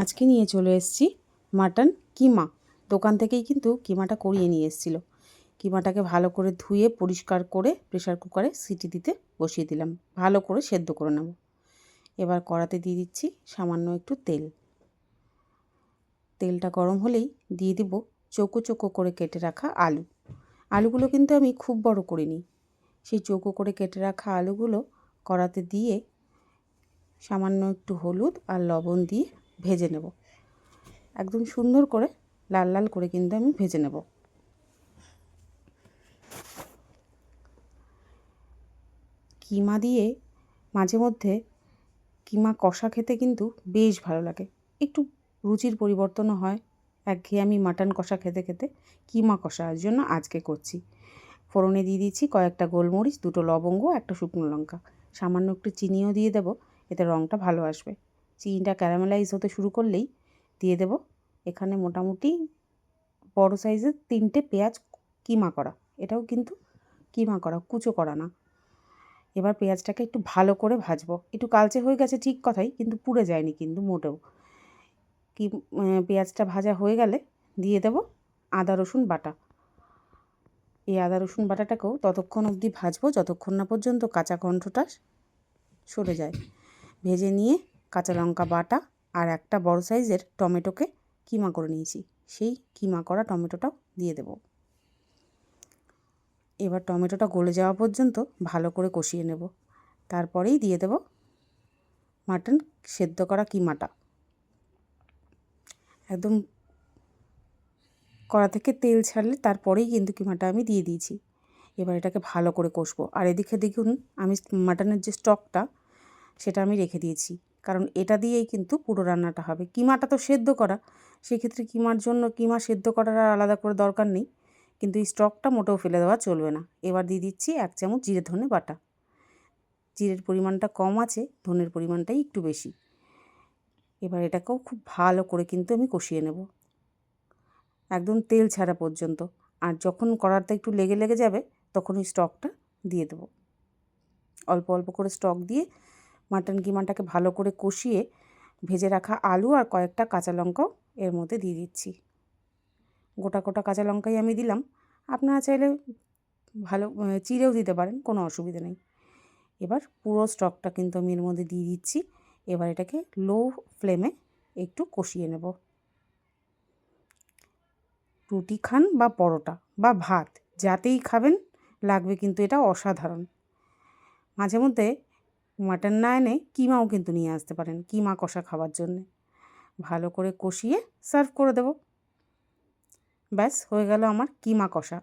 আজকে নিয়ে চলে এসেছি মাটন কিমা। দোকান থেকেই কিন্তু কিমাটা করিয়ে নিয়ে এসেছিল। কিমাটাকে ভালো করে ধুয়ে, পরিষ্কার করে প্রেশার কুকারে সিটি দিতে বসিয়ে দিলাম। ভালো করে সেদ্ধ করে নেব। এবার কড়াতে দিয়ে দিচ্ছি সামান্য একটু তেল। তেলটা গরম হলেই দিয়ে দিব চৌকো চৌকো করে কেটে রাখা আলু। আলুগুলো কিন্তু আমি খুব বড় করিনি। সেই চৌকো করে কেটে রাখা আলুগুলো কড়াতে দিয়ে সামান্য একটু হলুদ আর লবণ দিয়ে ভেজে নেব। একদম সুন্দর করে লাল লাল করে কিন্তু আমি ভেজে নেব। কিমা দিয়ে মাঝে মধ্যে কিমা কষা খেতে কিন্তু বেশ ভালো লাগে। একটু রুচির পরিবর্তনও হয়। একঘেয়ে আমি মাটন কষা খেতে খেতে কিমা কষার জন্য আজকে করছি। ফোড়নে দিয়ে দিচ্ছি কয়েকটা গোলমরিচ, দুটো লবঙ্গ, একটা শুকনো লঙ্কা। সামান্য একটু চিনিও দিয়ে দেবো, এতে রঙটা ভালো আসবে। চিনিটা ক্যারামেলাইজ হতে শুরু করলেই দিয়ে দেব এখানে মোটামুটি বড় সাইজের তিনটে পেঁয়াজ কিমা করা। এটাও কিন্তু কিমা করা, কুচো করা না। এবার পেঁয়াজটাকে একটু ভালো করে ভাজবো। একটু কালচে হয়ে গেছে ঠিক কথাই, কিন্তু পুড়ে যায়নি কিন্তু মোটেও। কি পেঁয়াজটা ভাজা হয়ে গেলে দিয়ে দেব আদা, রসুন, বাটা। এই আদা, রসুন, বাটাটাকেও ততক্ষণ অবধি ভাজবো, যতক্ষণ না পর্যন্ত কাঁচা কণ্ঠটা সরে যায়। ভেজে নিয়ে কাঁচা লঙ্কা বাটা আর একটা বড় সাইজের টমেটোকে কিমা করে নিয়েছি। সেই কিমা করা টমেটোটাও দিয়ে দেব। এবার টমেটোটা গলে যাওয়া পর্যন্ত ভালো করে কষিয়ে নেব। তারপরেই দিয়ে দেব মাটন সেদ্ধ করা কিমাটা। একদম কড়া থেকে তেল ছাড়লে তারপরেই কিন্তু কিমাটা আমি দিয়ে দিয়েছি। এবার এটাকে ভালো করে কষবো। আর এদিকে দেখুন, আমি মাটনের যে স্টকটা, সেটা আমি রেখে দিয়েছি। কারণ এটা দিয়েই কিন্তু পুরো রান্নাটা হবে। কিমাটা তো সেদ্ধ করা, সেক্ষেত্রে কিমার জন্য কিমা সেদ্ধ করার আর আলাদা করে দরকার নেই, কিন্তু এই স্টকটা মোটেও ফেলে দেওয়া চলবে না। এবার দিয়ে দিচ্ছি এক চামচ জিরে ধনে বাটা। জিরের পরিমাণটা কম আছে, ধনের পরিমাণটাই একটু বেশি। এবার এটাকেও খুব ভালো করে কিন্তু আমি কষিয়ে নেব। একদম তেল ছাড়া পর্যন্ত। আর যখন কড়াতে একটু লেগে লেগে যাবে, তখন ওই স্টকটা দিয়ে দেবো। অল্প অল্প করে স্টক দিয়ে মাটন কিমাটাকে ভালো করে কষিয়ে ভেজে রাখা আলু আর কয়েকটা কাঁচা লঙ্কাও এর মধ্যে দিয়ে দিচ্ছি। গোটা গোটা কাঁচা লঙ্কাই আমি দিলাম। আপনারা চাইলে ভালো চিড়েও দিতে পারেন, কোনো অসুবিধা নেই। এবার পুরো স্টকটা কিন্তু আমি এর মধ্যে দিয়ে দিচ্ছি। এবার এটাকে লো ফ্লেমে একটু কষিয়ে নেব। রুটি খান বা পরোটা বা ভাত, যাতেই খাবেন, লাগবে কিন্তু এটা অসাধারণ। মাঝে মধ্যে মাটন না এনে কিমাও কিন্তু নিয়ে আসতে পারেন, কিমা কষা খাওয়ার জন্যে। ভালো করে কষিয়ে সার্ভ করে দেব। ব্যাস, হয়ে গেল আমার কিমা কষা।